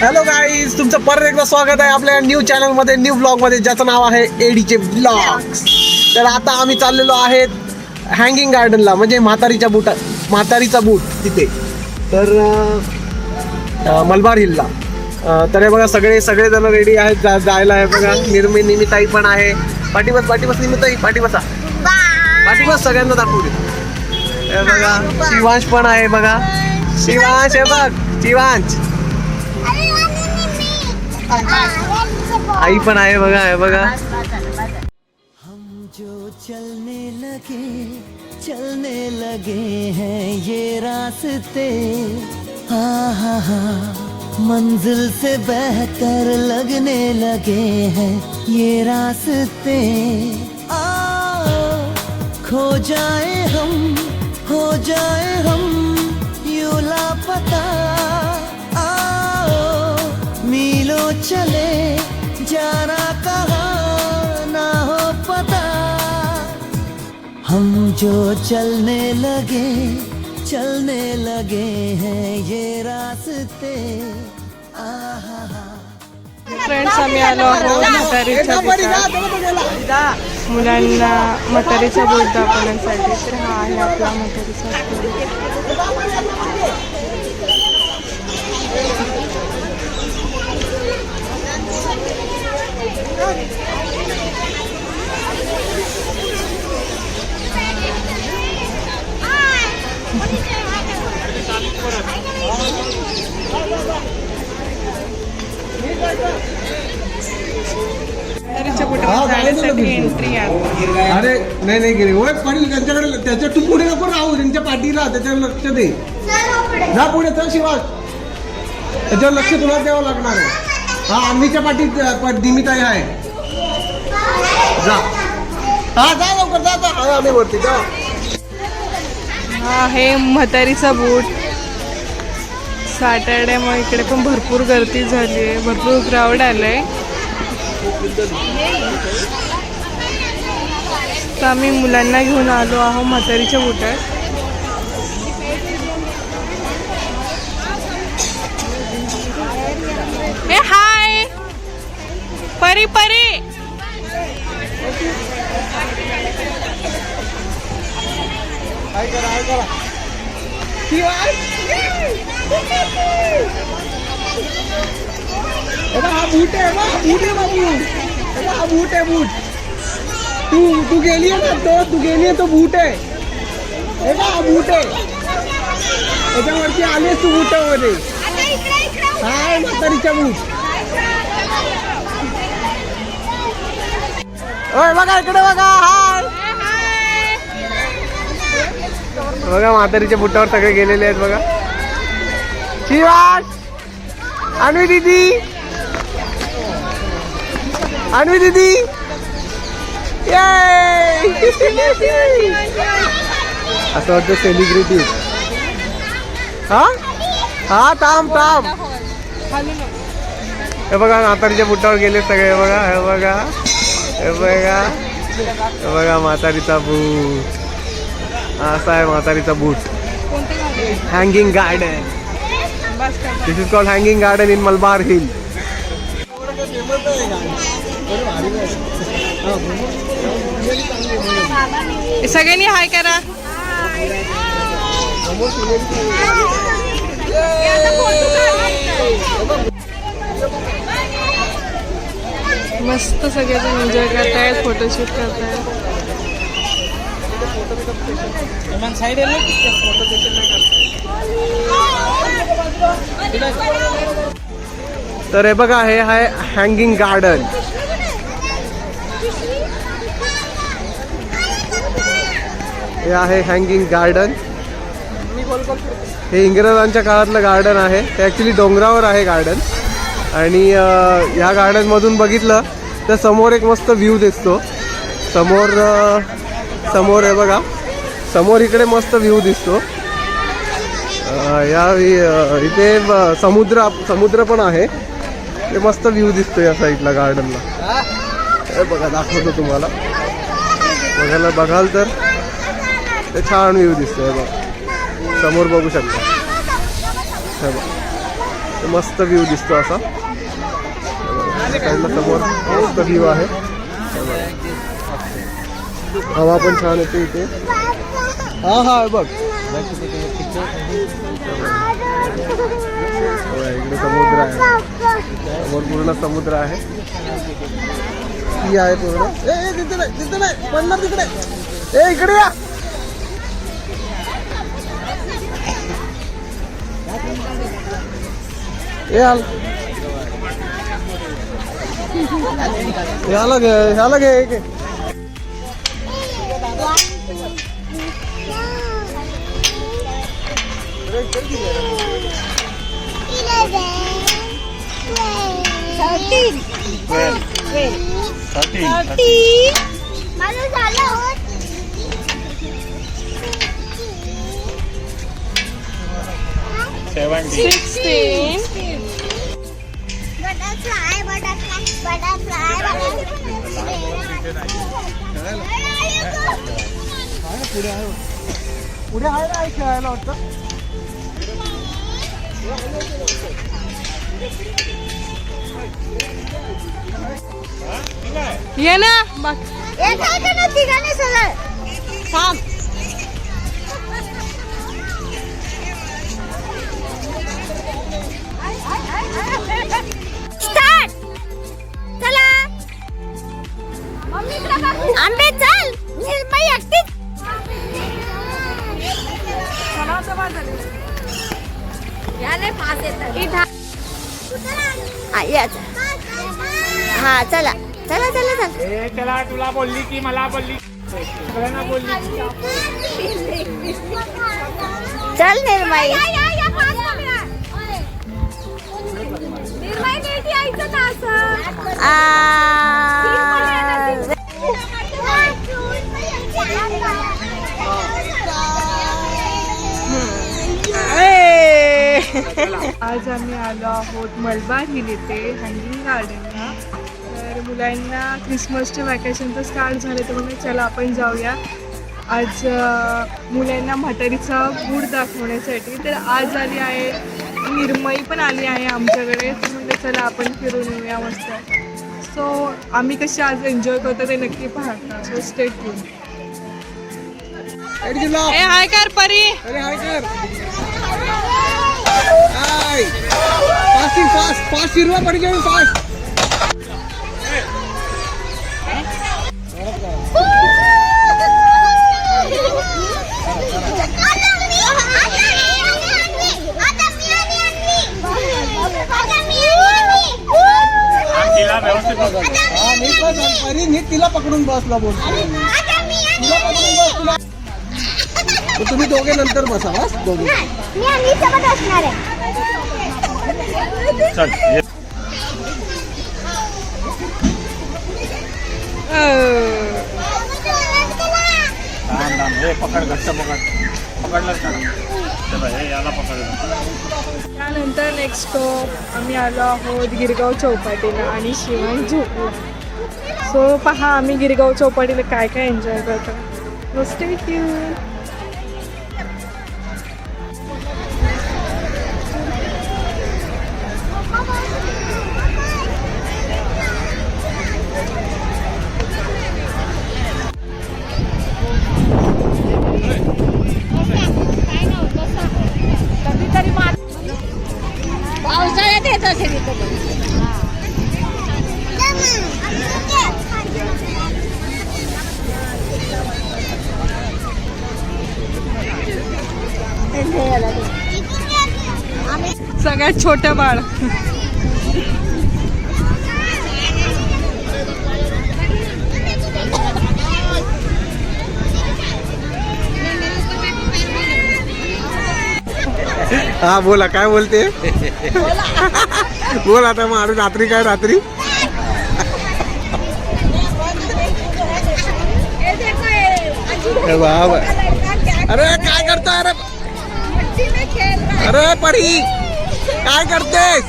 Hello guys तुमचं परत एकदा स्वागत आहे आपल्या न्यू चॅनलमध्ये न्यू ब्लॉगमध्ये ज्याचं नाव आहे एडीचे ब्लॉग्स तर आता आम्ही चाललेलो आहेत हँगिंग गार्डनला म्हणजे म्हातारीच्या बुटा म्हातारीचा बूट तिथे. तर अं, मलबार हिलला अं, तर हे बघा सगळे सगळे जण रेडी आहेत जा जायला आहे बघा. निर्मी निमिताई पण आहे. पाठीबस पाठीबस निमिताई पाठीबसा सगळ्यांना दाखवू दे. बघा, शिवांश पण आहे बघा. शिवांश बघ, शिवांश. आई पण आहे बघा बघा. हम जो चलने लगे चलने लगे हैं ये रास्ते। हाँ हा हाँ मंजिल से बेहतर लगने लगे हैं ये रास्ते। खो जाए हम हो जाए हम यूँ लापता। आओ मीलों चले जाना कहा ना हो पता। हम जो चलने लगे चलने लगे हैं ये रास्ते। आहा फ्रेंड्स आम्ही आलो आहोत म्हातारीच्या बुटात मुलांना म्हातारीचा बोध दाखवण्यासाठी तर हा आहे आपला म्हातारीचा. हा, जाण्यासाठी. एंट्री आहे अरे नाही नाही गेले. पाटील त्यांच्याकडे त्याच्या तू पुढे नको राहू. त्यांच्या पाठीला त्याच्यावर लक्ष दे. जा पुढे चल शिवाज. त्याच्यावर लक्ष तुला द्यावं लागणार आहे. हा आम्हीच्या पाठीत अ, दिमिताई आहे. जा. हा जा लवकर जा जा. हा, आम्ही वरती जा. हा आहे म्हातारीचा बूट. सॅटरडे मग इकडे पण भरपूर गर्दी झाली आहे भरपूर क्राऊड आलंय. तर आम्ही मुलांना घेऊन आलो आहोत म्हातारीच्या बोटात. ए हाय! परी परी! हा बूट आहे बा, बूट आहे बाबू. ए हा बूट आहे बूट. तू तू गेली आहे ना तो तू गेली आहे तो बूट आहे. हे बा हा बूट आहे. त्याच्यावरती आलेस तू बुटामध्ये. हा म्हातारीच्या म्हातारीचा बूट. ओय बघा इकडे बघा हाय. बघा म्हातारीच्या बुटावर सगळे गेलेले आहेत बघा. शिवास आणि दीदी. अन्वी दीदी! असं वाटतं सेलिब्रिटी हा? हा थांब थांब. हे बघा म्हातारीच्या बुटावर गेले सगळे. हे बघा हे बघा. हे बघा. हे बघा म्हातारीचा बूट असा आहे म्हातारीचा boot hanging garden this is called hanging garden in Malabar Hill सगळ्यांनी हाय करा. मस्त सगळेजण एन्जॉय करतायत फोटोशूट करतायत. तर हे बघा हे आहे हँगिंग गार्डन हे आहे हँगिंग गार्डन हे इंग्रजांच्या काळातलं गार्डन आहे. ते ॲक्च्युली डोंगरावर आहे गार्डन आणि ह्या गार्डनमधून बघितलं तर समोर एक मस्त व्ह्यू दिसतो. समोर समोर आहे बघा. समोर इकडे मस्त व्ह्यू दिसतो. या इथे समुद्र समुद्र पण आहे. ते मस्त व्ह्यू दिसतो या साईडला गार्डनला हे बघा, दाखवतो तुम्हाला. बघायला छान व्ह्यू दिसतोय बघ. समोर बघू शकता. हे. मस्त व्ह्यू दिसतो समोर मस्त आहे. हे. हवा पण छान हा हा इकडे समुद्र आहे. समोर पूर्ण समुद्र आहे. ती आहे पूर्ण ए तिथे नाही तिथे नाही पडणार ए इकडे या ए आल ह्याला घे ह्याला घे घे. माझं झालं सिक्स्टीन. बटरफ्लाय बटरफ्लाय बटरफ्लाय पुढे आहे ना खेळायला वाटतं? ये ना बघ एक आहे का ना तिघांनी चला चला चला चला तुला बोलली की मला बोलली सगळ्यांना बोलली चल निर्मय आ- आज आम्ही आलो आहोत मलबार हिल येथे हँगिंग गार्डनला. तर मुलांना क्रिसमसचे वॅकेशन तर स्टार्ट झाले तर म्हणजे चला आपण जाऊया. आज मुलांना म्हातारीचा बूड दाखवण्यासाठी. तर आज आली आहे निर्मई पण आली आहे आमच्याकडे. म्हणजे चला आपण फिरून येऊया मस्त. सो आम्ही कशी आज एन्जॉय करतो ते नक्की पाहता. सो ब्लॉक ए हाय कर परी. अरे हाय कर. हाय फास्ट फास्ट फास्ट हिरवा पड घेऊन फास्ट. हा मी तिला पकडून बसला बोलतो तिला पकडून बस तुला तर तुम्ही दोघे नंतर बसा बस दोघे. मी आणि सोबत असणार आहे. चल ये. थांब, थांब. हे पकड घट्ट पकड. पकडलं का? चला हे याला पकड त्यानंतर नेक्स्ट स्टॉप आम्ही आलो आहोत गिरगाव चौपाटीला आणि शिवान झोपला. सो पहा आम्ही गिरगाव चौपाटीला काय काय एन्जॉय करतो. मस्त यू सगळ्यात छोटं बाळ. हा बोला काय बोलते? बोल आता मग अरे रात्री काय रात्री. अरे काय करतोय? अरे अरे परी. काय करतेस?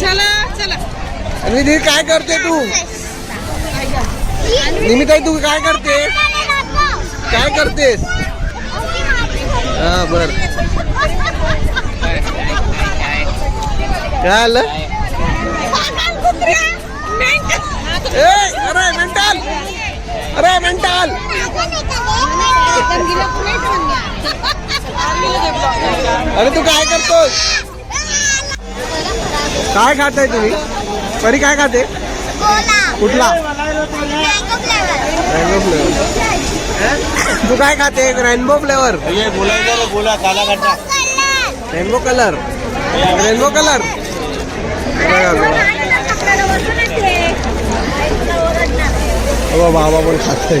चला चला. आणि काय करते तू? निमिताई तू काय करते काय करतेस? हा बर. काय आलं? अरे मेंटल अरे मेंटल अरे तू काय करतोस? काय खाताय तुम्ही? परी काय खाते? कुठला? रेनबो फ्लेवर तू काय खाते? Rainbow flavour rainbow colour rainbow colour हो बाबा पण खाते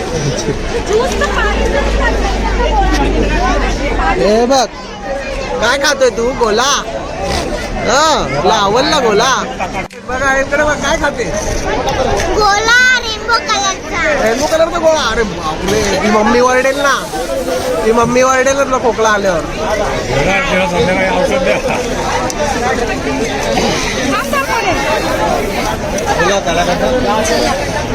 हे बघ काय खातोय तू? गोला हा तुला आवडला गोला बघा इकडे बघ काय खाते गोला रेनबो कलरचा. रेनबो कलरचा गोळा. अरे बापरे ती मम्मी वरडेल ना. ती मम्मी वरडेल ना खोकला आल्यावर. बोला कैसे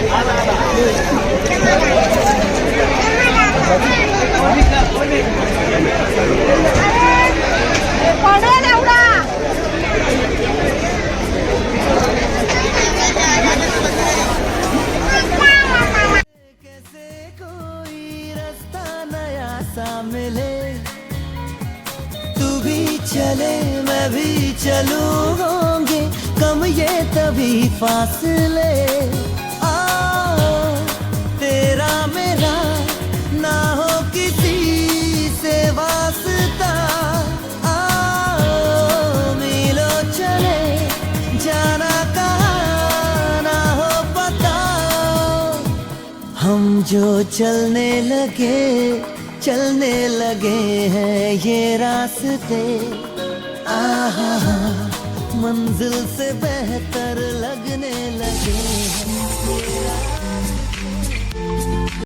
चले मैं भी चलूँ होंगे कम ये तभी फासले। मेरा ना हो किसी से वास्ता। आओ मिलो, चले, जाना कहाँ ना हो पता। हम जो चलने लगे चलने लगे हैं ये रास्ते। आहा, मंजिल से बेहतर लगने लगे।